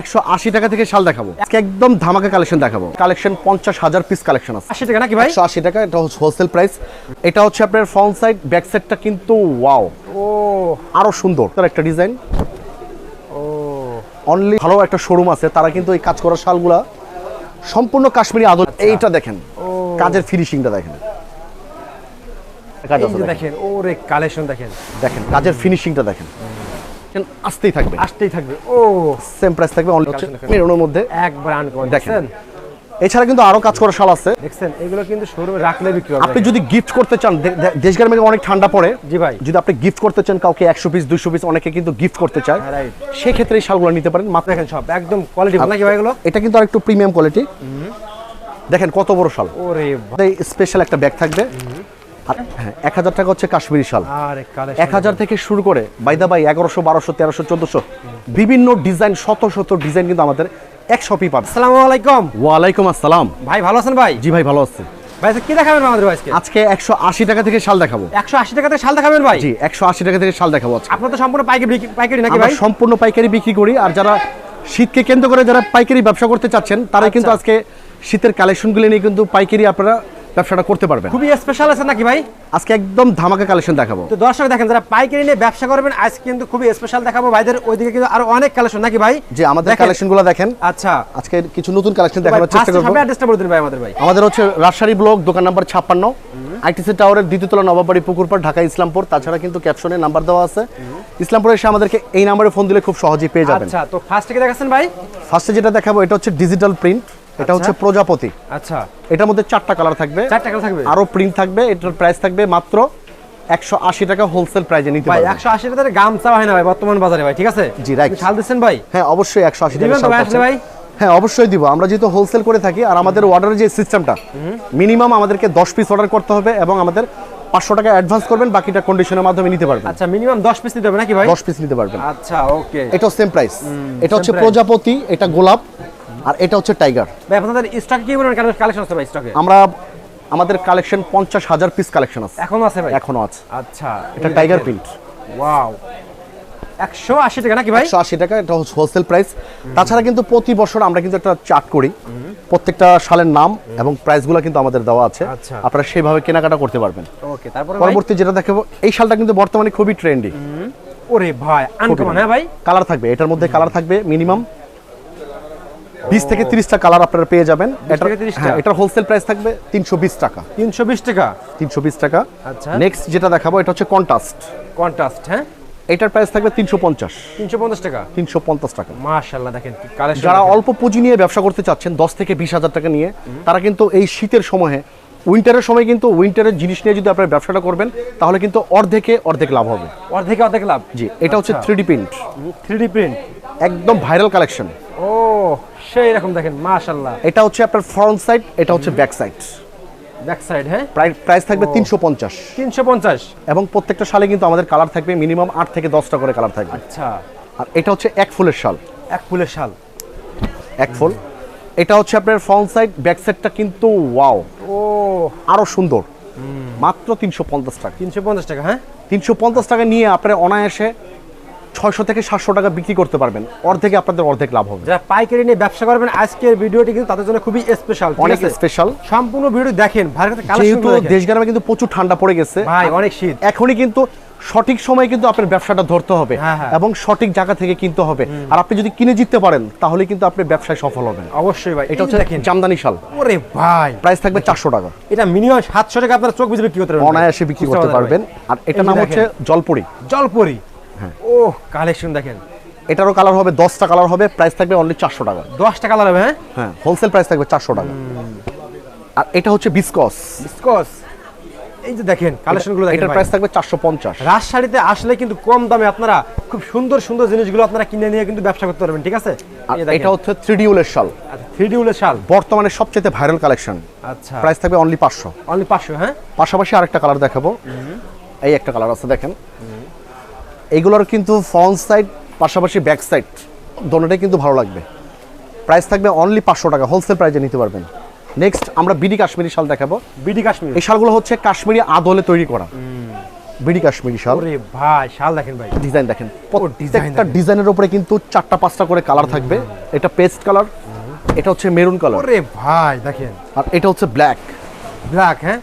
একশো আশি টাকা থেকে শাল দেখাবো। আজকে একদম ধামাকা কালেকশন দেখাবো। কালেকশন পঞ্চাশ হাজার পিস কালেকশন আছে। আশি টাকা নাকি ভাই? একশো আশি টাকা এটা হচ্ছে হোলসেল প্রাইস এটা হচ্ছে আপনার ফ্রন্ট সাইড ব্যাক সাইডটা কিন্তু ওয়াও ও। আরও সুন্দর। তার একটা ডিজাইন ও। অনলি ভালো একটা শোরুম আছে তারা কিন্তু এই কাজ করা শালগুলা সম্পূর্ণ কাশ্মীরি আদর এইটা দেখেন। কাজের ফিনিশিংটা দেখেন। দেখেন ওরে কালেকশন দেখেন। দেখেন কাজের ফিনিশিংটা দেখেন। আসতেই থাকবে। আসতেই থাকবে। ও। সেম প্রাইস থাকবে অনলি হচ্ছে মেরুনের মধ্যে। একবার আনকমন দেখেন। এছাড়া কিন্তু আরও কাজ করা শাল আছে। দেখছেন এগুলো কিন্তু শোরুমে রাখলে বিক্রি হবে। আপনি যদি গিফট করতে চান দেশ গ্রামে অনেক ঠান্ডা পড়ে। জি ভাই। যদি আপনি গিফট করতে চান কাউকে একশো পিস দুশো পিস অনেকে কিন্তু গিফট করতে চায়। হ্যাঁ, right. সেক্ষেত্রে এই শালগুলো নিতে পারেন। মাত্র দেখেন সব একদম কোয়ালিটি নাকি ভাই এগুলো? এটা কিন্তু আরেকটু প্রিমিয়াম কোয়ালিটি দেখেন কত বড় শাল। ওরে স্পেশাল একটা ব্যাগ থাকবে। এক হাজার টাকা হচ্ছে কাশ্মীরি শাল। এক হাজার থেকে শুরু করে বাইদা বাই এগারোশো বারোশো তেরোশো চোদ্দশো বিভিন্ন ডিজাইন শত শত ডিজাইন কিন্তু আমাদের এক শপই পাবে আসসালামু আলাইকুম। ওয়ালাইকুম আসসালাম। ভাই ভালো আছেন ভাই? জি ভাই ভালো আছে। ভাই কি দেখাবেন আমাদের ভাই আজকে? আজকে একশো আশি টাকা থেকে শাল দেখাবো। একশো আশি টাকাতে শাল দেখাবেন ভাই? জি একশো আশি টাকা থেকে শাল দেখাবো আজকে। আপনার তো সম্পূর্ণ পাইকারি বিক্রি- পাইকারি নাকি ভাই? সম্পূর্ণ পাইকারি বিক্রি করি আর যারা শীতকে কেন্দ্র করে যারা পাইকারি ব্যবসা করতে চাচ্ছেন তারা কিন্তু আচ্ছা। আজকে শীতের কালেকশনগুলো নিয়ে কিন্তু পাইকারি আপনারা ব্যবসাটা করতে পারবেন। খুবই স্পেশাল আছে নাকি ভাই? আজকে একদম ধামাকা কালেকশন দেখাবো। তো দর্শক দেখেন যারা পাইকারি নিয়ে ব্যবসা করবেন আজকে কিন্তু খুবই স্পেশাল দেখাবো ভাইদের। ওইদিকে কিন্তু আরও অনেক কালেকশন নাকি ভাই? যে আমাদের। কালেকশনগুলো দেখেন। আচ্ছা। আজকে কিছু নতুন কালেকশন দেখানোর চেষ্টা করব। সবাই অ্যাড্রেসটা বলে দিন ভাই আমাদের ভাই। আমাদের হচ্ছে রাজশাহী ব্লক দোকান নাম্বার ছাপ্পান্ন। আইটিসি টাওয়ারের দ্বিতীয়তলা নবাবাড়ি পুকুরপাড় ঢাকা ইসলামপুর। তাছাড়া কিন্তু ক্যাপশনে নাম্বার দেওয়া আছে। ইসলামপুরে এসে আমাদেরকে এই নাম্বারে ফোন দিলে খুব সহজেই পেয়ে যাবেন। আচ্ছা তো ফার্স্ট থেকে দেখাচ্ছেন ভাই? ফার্স্টে যেটা দেখাবো এটা হচ্ছে ডিজিটাল প্রিন্ট এটা হচ্ছে প্রজাপতি। আচ্ছা। এটার মধ্যে চারটা কালার থাকবে। চার টাকা থাকবে? আরও প্রিন্ট থাকবে এটার প্রাইস থাকবে মাত্র একশো আশি টাকা হোলসেল প্রাইজে নিতে পারবেন। একশো আশি টাকার গামছা হয় না ভাই বর্তমান বাজারে ভাই ঠিক আছে? জি, right. আপনি শাল ভাই? হ্যাঁ অবশ্যই একশো আশি টাকা দিবেন ভাই আসলে পাচ্ছেন। ভাই? হ্যাঁ অবশ্যই দিব। আমরা যেহেতু হোলসেল করে থাকি আর আমাদের অর্ডারের যে সিস্টেমটা মিনিমাম আমাদেরকে দশ পিস অর্ডার করতে হবে এবং আমাদের পাঁচশো টাকা অ্যাডভান্স করবেন বাকিটা কন্ডিশনের মাধ্যমে নিতে পারবেন। আচ্ছা মিনিমাম দশ পিস হবে নাকি ভাই? দশ পিস নিতে পারবেন। আচ্ছা ওকে এটাও সেম প্রাইস এটা হচ্ছে প্রজাপতি এটা গোলাপ। আর এটা হচ্ছে টাইগার ভাই আপনাদের স্টকে কি পরিমাণ কালেকশন আছে ভাই স্টকে আমরা আমাদের কালেকশন পঞ্চাশ হাজার পিস কালেকশন আছে। এখনও আছে ভাই? এখনও আছে। আচ্ছা। এটা টাইগার প্রিন্ট ওয়াও একশো আশি টাকা নাকি ভাই? একশো আশি টাকা এটা হচ্ছে হোলসেল প্রাইস তাছাড়া কিন্তু প্রতি বছর আমরা কিন্তু একটা চার্ট করি। প্রত্যেকটা সালের নাম এবং প্রাইসগুলো কিন্তু আমাদের দেওয়া আছে। আচ্ছা। আপনারা সেইভাবে কেনাকাটা করতে পারবেন। ওকে তারপরে পরবর্তী যেটা দেখাবো এই শালটা কিন্তু বর্তমানে খুবই ট্রেন্ডি ওরে ভাই আনকমন হ্যাঁ ভাই? কালার থাকবে এটার মধ্যে কালার থাকবে মিনিমাম বিশ থেকে তিরিশটা কালার আপনারা পেয়ে যাবেন। এটার থেকে 30 টা? হ্যাঁ এটার হোলসেল প্রাইস থাকবে তিনশো বিশ টাকা। তিনশো বিশ টাকা? তিনশো বিশ টাকা। আচ্ছা। নেক্সট যেটা দেখাবো এটা হচ্ছে কন্টাস্ট কন্টাস্ট হ্যাঁ? এটার প্রাইস থাকবে তিনশো পঞ্চাশ। তিনশো পঞ্চাশ টাকা? তিনশো পঞ্চাশ টাকা। মাশাল্লাহ দেখেন যারা অল্প পুঁজি নিয়ে ব্যবসা করতে চাচ্ছেন দশ থেকে বিশ হাজার টাকা নিয়ে তারা কিন্তু এই শীতের সময়ে উইন্টারের সময় কিন্তু উইন্টারের জিনিস নিয়ে যদি আপনারা ব্যবসাটা করবেন তাহলে কিন্তু অর্ধেকে অর্ধেক লাভ হবে। অর্ধেকে অর্ধেক লাভ? জি এটা হচ্ছে three D print three D print একদম ভাইরাল কালেকশন সেই রকম দেখেন মাশাল্লাহ এটা হচ্ছে আপনার ফ্রন্ট সাইড এটা হচ্ছে ব্যাক সাইড ব্যাক সাইড হ্যাঁ প্রাইস থাকবে তিনশো পঞ্চাশ। তিনশো পঞ্চাশ? এবং প্রত্যেকটা সালে কিন্তু আমাদের কালার থাকবে মিনিমাম আট থেকে দশটা করে কালার থাকবে। আচ্ছা। আর এটা হচ্ছে এক ফুলের শাল। এক ফুলের শাল। এক ফুল। এটা হচ্ছে আপনার ফ্রন্ট সাইড ব্যাক সাইডটা কিন্তু ওয়াও ও আরও সুন্দর। মাত্র তিনশো পঞ্চাশ টাকা। তিনশো পঞ্চাশ টাকা হ্যাঁ? তিনশো পঞ্চাশ টাকা নিয়ে আপনারা অনায়াসে ছয়শো থেকে সাতশো টাকা বিক্রি করতে পারবেন। অর্ধেকে আপনাদের অর্ধেক লাভ হবে। যারা পাইকারি নিয়ে ব্যবসা করবেন আজকের ভিডিওটি কিন্তু তাদের জন্য খুবই স্পেশাল অনেক স্পেশাল সম্পূর্ণ ভিডিও দেখেন যেহেতু দেশ গ্রামে কিন্তু প্রচুর ঠান্ডা পড়ে গেছে ভাই অনেক শীত। এখনই কিন্তু সঠিক সময়ে কিন্তু আপনার ব্যবসাটা ধরতে হবে হ্যাঁ, হ্যাঁ। এবং সঠিক জায়গা থেকে কিনতে হবে। আর আপনি যদি কিনে জিততে পারেন তাহলে কিন্তু আপনি ব্যবসায় সফল হবেন। অবশ্যই ভাই এটা হচ্ছে দেখেন। জামদানি শাল। ওরে ভাই। প্রাইস থাকবে চারশো টাকা। এটা মিনিমাম সাতশো টাকা আপনার চোখ বুঝে বিক্রি করতে পারবেন। অনায়াসে বিক্রি করতে পারবেন। আর এটা নাম হচ্ছে জলপরি। জলপরি। হ্যাঁ। ও কালেকশন দেখেন। এটারও কালার হবে দশটা কালার হবে প্রাইস থাকবে অনলি চারশো টাকা। দশ টাকা লাগবে হ্যাঁ? হ্যাঁ হোলসেল প্রাইস থাকবে চারশো টাকা। আর এটা হচ্ছে বিসকস বিস্কস এই যে দেখেন কালেকশনগুলো দেখেন এটার প্রাইস থাকবে চারশো পঞ্চাশ। রাজশাড়িতে আসলে কিন্তু কম দামে আপনারা খুব সুন্দর সুন্দর জিনিসগুলো আপনারা কিনে নিয়ে কিন্তু ব্যবসা করতে পারবেন ঠিক আছে? এটা হচ্ছে থ্রি ডি উলের শাল। থ্রি ডি উলের শাল। বর্তমানে সবচেয়ে ভাইরাল কালেকশন আচ্ছা। প্রাইস থাকবে অনলি পাঁচশো। অনলি পাঁচশো হ্যাঁ? পাশাপাশি আরেকটা কালার দেখাবো। এই একটা কালার আছে দেখেন। এইগুলোর কিন্তু ফ্রন্ট সাইড পাশাপাশি ব্যাক সাইড দোনোটাই কিন্তু ভালো লাগবে। প্রাইস থাকবে অনলি পাঁচশো টাকা হোলসেল প্রাইসে নিতে পারবেন। নেক্সট আমরা বিডি কাশ্মীরি শাল দেখাবো। বিডি কাশ্মীর। এই শালগুলো হচ্ছে কাশ্মীরি আদলে তৈরি করা। বিডি কাশ্মীরি শাল। ওরে ভাই শাল দেখেন ভাই। ডিজাইন দেখেন। প্রত্যেকটা ডিজাইনের উপরে কিন্তু চারটা পাঁচটা করে কালার থাকবে। এটা পেস্ট কালার এটা হচ্ছে মেরুন কালার ওরে ভাই দেখেন। আর এটা হচ্ছে ব্ল্যাক ব্ল্যাক হ্যাঁ?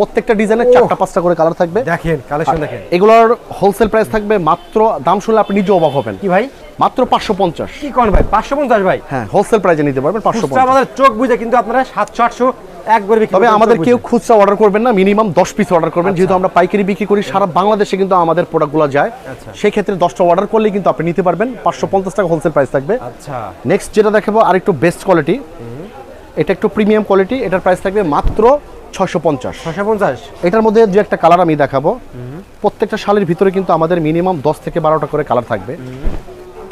প্রত্যেকটা ডিজাইনের চারটা পাঁচটা করে কালার থাকবে। দেখেন কালেকশন দেখেন। এগুলোর হোলসেল প্রাইস থাকবে মাত্র দাম শুনলে আপনি নিজে অবাক হবেন। কি ভাই? মাত্র পাঁচশো পঞ্চাশ। কি কোন ভাই? পাঁচশো পঞ্চাশ ভাই? হ্যাঁ হোলসেল প্রাইসে নিতে পারবেন পাঁচশো আমাদের চোখ বুঝে কিন্তু আপনারা সাতশো আটশো তবে আমাদের কেউ খুচরা অর্ডার করবেন না মিনিমাম দশ পিস অর্ডার করবেন। যেহেতু আমরা পাইকারি বিক্রি করি সারা বাংলাদেশে কিন্তু আমাদের প্রোডাক্টগুলো যায়। আচ্ছা। সেই ক্ষেত্রে দশটা অর্ডার করলে কিন্তু আপনি নিতে পারবেন। পাঁচশো পঞ্চাশ টাকা হোলসেল প্রাইস থাকবে। আচ্ছা। নেক্সট যেটা দেখাবো আর একটু বেস্ট কোয়ালিটি এটা একটু প্রিমিয়াম কোয়ালিটি এটার প্রাইস থাকবে মাত্র পঞ্চাশ। পঞ্চাশ? এটার মধ্যে যে একটা কালার আমি দেখাবো। প্রত্যেকটা শালের ভিতরে কিন্তু আমাদের মিনিমাম দশ থেকে বারোটা করে কালার থাকবে।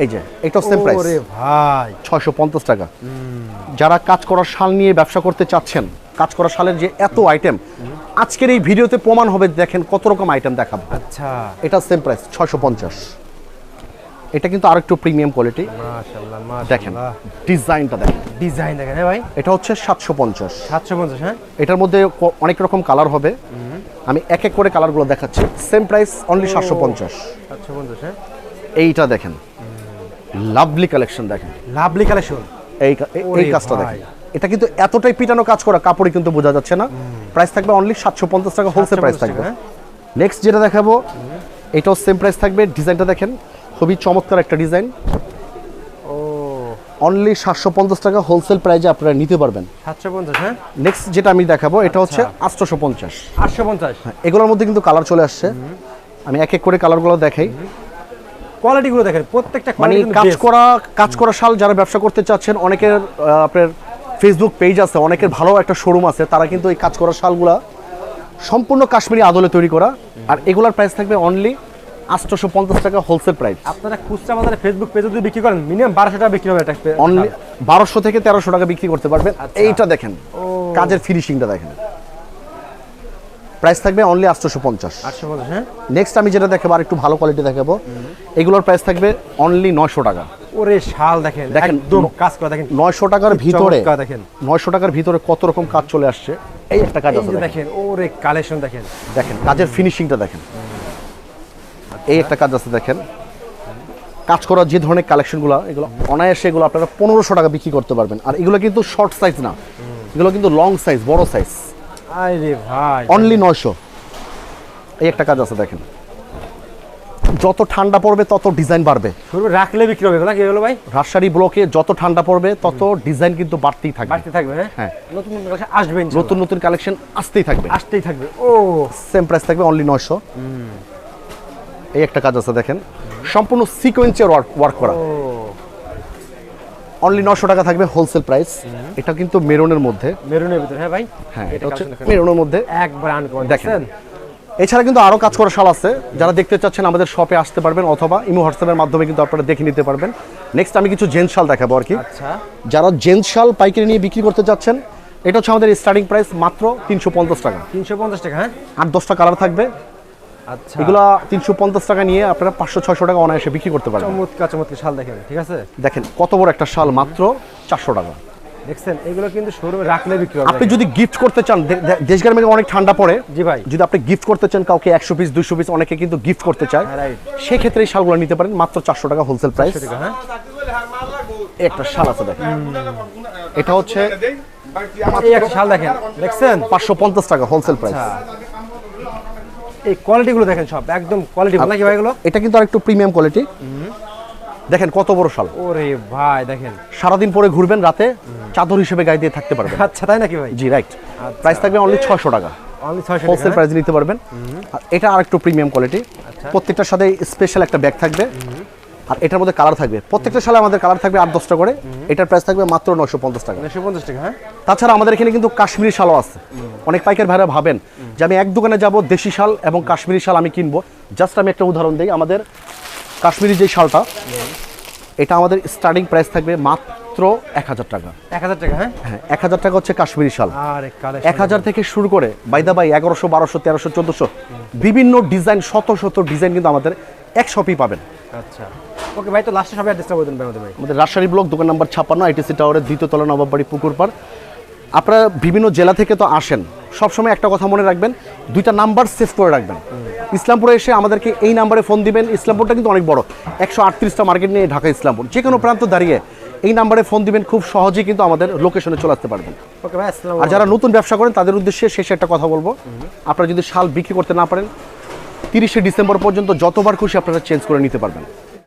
এই যে এটা সেম প্রাইস ভাই। ছয়শো পঞ্চাশ টাকা। যারা কাজ করার শাল নিয়ে ব্যবসা করতে চাচ্ছেন কাজ করা শালের যে এত আইটেম আজকের এই ভিডিওতে প্রমাণ হবে দেখেন কত রকম আইটেম দেখাবো। আচ্ছা। এটা সেম প্রাইস ছয়শো পঞ্চাশ। এটা কিন্তু আরেকটু প্রিমিয়াম কোয়ালিটি দেখেন ডিজাইনটা দেখেন। ডিজাইন দেখেন হ্যাঁ ভাই। এটা হচ্ছে সাতশো পঞ্চাশ। সাতশো পঞ্চাশ হ্যাঁ? এটার মধ্যে অনেক রকম কালার হবে। আমি এক এক করে কালারগুলো দেখাচ্ছি। সেম প্রাইস অনলি সাতশো পঞ্চাশ। সাতশো পঞ্চাশ হ্যাঁ? এইটা দেখেন। লাভলি কালেকশন দেখেন। লাভলি কালেকশন এই এই- কাজটা দেখেন। এটা কিন্তু এতটাই পিটানো কাজ করা কাপড়ে কিন্তু বোঝা যাচ্ছে না। প্রাইস থাকবে অনলি সাতশো পঞ্চাশ টাকা হোলসেল প্রাইস থাকবে। নেক্সট যেটা দেখাবো এটাও সেম প্রাইস থাকবে। ডিজাইনটা দেখেন। খুবই চমৎকার একটা ডিজাইন। ও। অনলি সাতশো পঞ্চাশ টাকা হোলসেল প্রাইসে আপনারা নিতে পারবেন। সাতশো পঞ্চাশ হ্যাঁ? নেক্সট যেটা আমি দেখাবো এটা হচ্ছে আচ্ছা। আটশোশো পঞ্চাশ আটশো পঞ্চাশ এগুলোর মধ্যে কিন্তু কালার চলে আসছে। আমি এক এক করে কালারগুলো দেখাই। কোয়ালিটিগুলো দেখেন প্রত্যেকটা মানে কাজ করা কাজ করা শাল যারা ব্যবসা করতে চাচ্ছেন অনেকের আপনার ফেসবুক পেজ আছে অনেকের ভালো একটা শোরুম আছে তারা কিন্তু এই কাজ করা শালগুলা সম্পূর্ণ কাশ্মীরি আদলে তৈরি করা। আর এগুলার প্রাইস থাকবে অনলি আটশোশো পঞ্চাশ টাকা হোলসেল প্রাইস আপনারা খুচরা বাজারে ফেসবুক পেজে যদি বিক্রি করেন মিনিমাম বারোশো টাকা বিক্রি হবে একটা অনলি বারোশো থেকে তেরোশো টাকা বিক্রি করতে পারবেন। আচ্ছা। এইটা দেখেন কাজের ফিনিশিংটা দেখেন। প্রাইস থাকবে অনলি আটশোশো পঞ্চাশ হ্যাঁ? নেক্সট আমি যেটা দেখাবো আর একটু ভালো কোয়ালিটি দেখাবো। এগুলোর প্রাইস থাকবে অনলি নয়শো টাকা। ওরে শাল দেখেন দেখেন, কাজ করা দেখেন। নয়শো টাকার ভিতরে দেখেন। নয়শো টাকার ভিতরে কত রকম কাজ চলে আসছে এই একটা কাজ আছে। দেখেন। ওরে কালেকশন দেখেন। দেখেন কাজের ফিনিশিংটা দেখেন। এই একটা কাজ আছে দেখেন। কাজ করার যে ধরনের কালেকশনগুলো এগুলো অনায়াসে এগুলো আপনারা পনেরোশো টাকা বিক্রি করতে পারবেন। আর এগুলো কিন্তু শর্ট সাইজ না। এগুলো কিন্তু লং সাইজ বড় সাইজ অনলি নয়শো। এই একটা কাজ আছে দেখেন। যত ঠান্ডা পড়বে তত ডিজাইন বাড়বে। রাখলে বিক্রি হবে এগুলো কি এগুলো ভাই? রাজশাহী ব্লকে যত ঠান্ডা পড়বে তত ডিজাইন কিন্তু বাড়তেই থাকবে। বাড়তে থাকবে হ্যাঁ? হ্যাঁ। নতুন নতুন collection আসবে নতুন নতুন কালেকশন আসতেই থাকবে। আসতেই থাকবে ও। সেম প্রাইস থাকবে অনলি নয়শো। এই একটা কাজ আছে দেখেন। সম্পূর্ণ সিকোয়েন্সের ওয়ার্ক করা। অনলি নশো টাকা থাকবে হোলসেল প্রাইস এটা কিন্তু মেরুনের মধ্যে। মেরুনের ভিতরে হ্যাঁ ভাই? হ্যাঁ এটা হচ্ছে মেরুনের মধ্যে। একবার আনকমন দেখেন। এছাড়া কিন্তু আরও কাজ করা শাল আছে। যারা দেখতে চাচ্ছেন আমাদের শপে আসতে পারবেন অথবা ইমো হোয়াটসঅ্যাপের মাধ্যমে কিন্তু আপনারা দেখে নিতে পারবেন। নেক্সট আমি কিছু জেন্টস শাল দেখাবো আর কি। আচ্ছা। যারা জেন্টস শাল পাইকারি নিয়ে বিক্রি করতে চাচ্ছেন এটা হচ্ছে আমাদের স্টার্টিং প্রাইস মাত্র তিনশো পঞ্চাশ টাকা। তিনশো পঞ্চাশ টাকা হ্যাঁ? আট দশটা কালার থাকবে। এগুলা তিনশো পঞ্চাশ টাকা নিয়ে আপনারা পাঁচশো ছয়শো টাকা অনায়াসে বিক্রি করতে পারবেন। চমৎকার চমৎকার শাল দেখেন ঠিক আছে? দেখেন কত বড় একটা শাল মাত্র চারশো টাকা। দেখছেন এগুলো কিন্তু শোরুমে রাখলে বিক্রি হবে। আপনি যদি গিফট করতে চান দেশ গ্রামে অনেক ঠান্ডা পড়ে। জি ভাই। যদি আপনি গিফট করতে চান কাউকে একশো পিস দুশো পিস অনেকে কিন্তু গিফট করতে চায়। হ্যাঁ. সেক্ষেত্রে এই শালগুলো নিতে পারেন মাত্র চারশো টাকা হোলসেল প্রাইস হ্যাঁ? এই একটা শাল আছে দেখেন। এটা হচ্ছে শাল দেখেন। দেখছেন? পাঁচশো পঞ্চাশ টাকা হোলসেল প্রাইস আচ্ছা। এই কোয়ালিটিগুলো দেখেন সব একদম কোয়ালিটি ভালো। কি ভাই এগুলো? এটা কিন্তু আরেকটু প্রিমিয়াম কোয়ালিটি দেখেন কত বড় শাল। ওরে ভাই দেখেন। সারাদিন পরে ঘুরবেন রাতে চাদর হিসেবে গায়ে দিয়ে থাকতে পারবেন। আচ্ছা তাই নাকি ভাই? জি রাইট প্রাইস থাকবে অনলি ছয়শো টাকা। হোলসেল প্রাইস নিতে পারবেন। আর এটা আরেকটু প্রিমিয়াম কোয়ালিটি আচ্ছা। প্রত্যেকটার সাথে স্পেশাল একটা ব্যাগ থাকবে। আর এটার মধ্যে কালার থাকবে। প্রত্যেকটা সালে আমাদের কালার থাকবে আট দশটা করে। এটার প্রাইস থাকবে মাত্র নশো পঞ্চাশ টাকা। উনিশশো পঞ্চাশ টাকা হ্যাঁ? তাছাড়া আমাদের এখানে কিন্তু কাশ্মীরি শালও আছে। অনেক পাইকার ভাইরা ভাবেন যে আমি এক দোকানে যাব দেশি শাল এবং কাশ্মীরি শাল আমি কিনবো। জাস্ট আমি একটা উদাহরণ দিই আমাদের কাশ্মীরি যে শালটা এটা আমাদের স্টার্টিং প্রাইস থাকবে মাত্র এক হাজার টাকা। এক হাজার টাকা হ্যাঁ? হ্যাঁ এক হাজার টাকা হচ্ছে কাশ্মীরি শাল। এক হাজার থেকে শুরু করে বাইদা বাই এগারোশো বারোশো তেরোশো চোদ্দোশো বিভিন্ন ডিজাইন শত শত ডিজাইন কিন্তু আমাদের এক শপেই পাবেন। আচ্ছা। ওকে ভাই তো লাস্টে সবাই অ্যাড্রেসটা বলে দেন ভাই আমাদের ভাই। আমাদের রাজশাহী ব্লক দোকান নাম্বার ছাপ্পান্ন আইটিসি টাওয়ারের দ্বিতীয় তলা নবাববাড়ি পুকুরপাড়। আপনারা বিভিন্ন জেলা থেকে তো আসেন সবসময় একটা কথা মনে রাখবেন দুইটা নাম্বার সেভ করে রাখবেন। ইসলামপুরে এসে আমাদেরকে এই নাম্বারে ফোন দিবেন ইসলামপুরটা কিন্তু অনেক বড় একশো আটত্রিশটা মার্কেট নিয়ে ঢাকা ইসলামপুর। যে কোনো প্রান্ত দাঁড়িয়ে এই নাম্বারে ফোন দিবেন খুব সহজেই কিন্তু আমাদের লোকেশনে চলে আসতে পারবেন। আর যারা নতুন ব্যবসা করেন তাদের উদ্দেশ্যে শেষে একটা কথা বলব। আপনারা যদি শাল বিক্রি করতে না পারেন তিরিশে ডিসেম্বর পর্যন্ত যতবার খুশি আপনারা চেঞ্জ করে নিতে পারবেন।